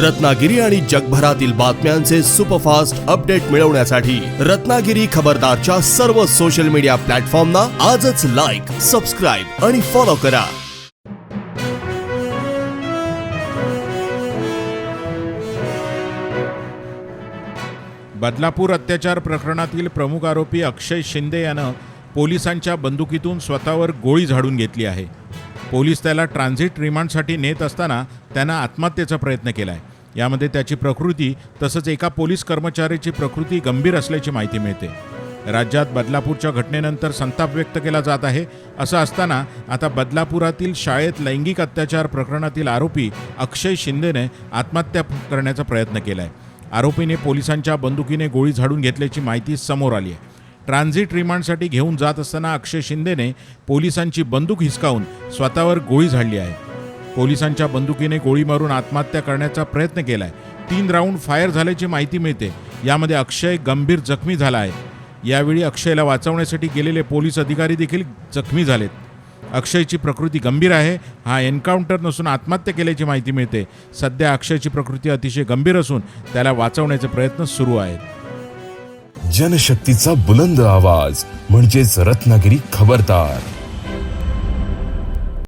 रत्नागिरी आणि जगभरातील बातम्यांचे सुपरफास्ट अपडेट मिळवण्यासाठी रत्नागिरी खबरदारच्या सर्व सोशल मीडिया प्लॅटफॉर्मना आजच लाईक सबस्क्राईब आणि फॉलो करा. बदलापूर अत्याचार प्रकरणातील प्रमुख आरोपी अक्षय शिंदे यानं पोलिसांच्या बंदुकीतून स्वतःवर गोळी झाडून घेतली आहे. पोलीस त्याला ट्रान्झिट रिमांडसाठी नेत असताना त्यानं आत्महत्येचा प्रयत्न केला आहे यामध्ये त्याची प्रकृती तसंच एका पोलीस कर्मचाऱ्याची प्रकृती गंभीर असल्याची माहिती मिळते. राज्यात बदलापूरच्या घटनेनंतर संताप व्यक्त केला जात आहे. असं असताना आता बदलापुरातील शाळेत लैंगिक अत्याचार प्रकरणातील आरोपी अक्षय शिंदेने आत्महत्या करण्याचा प्रयत्न केला आहे आरोपीने पोलिसांच्या बंदुकीने गोळी झाडून घेतल्याची माहिती समोर आली आहे. ट्रान्झिट रिमांडसाठी घेऊन जात असताना अक्षय शिंदेने पोलिसांची बंदूक हिसकावून स्वतःवर गोळी झाडली आहे. पोलिसांच्या बंदुकीने गोळी मारून आत्महत्या करण्याचा प्रयत्न केलाय. तीन राऊंड फायर झाल्याची माहिती मिळते. यामध्ये अक्षय गंभीर जखमी झाला आहे. यावेळी अक्षयला वाचवण्यासाठी गेलेले पोलीस अधिकारी देखील जखमी झालेत. अक्षयची प्रकृती गंभीर आहे. हा एन्काउंटर नसून आत्महत्या केल्याची माहिती मिळते. सध्या अक्षयची प्रकृती अतिशय गंभीर असून त्याला वाचवण्याचे प्रयत्न सुरू आहेत. जनशक्तीचा बुलंद आवाज म्हणजेच रत्नागिरी खबरदार.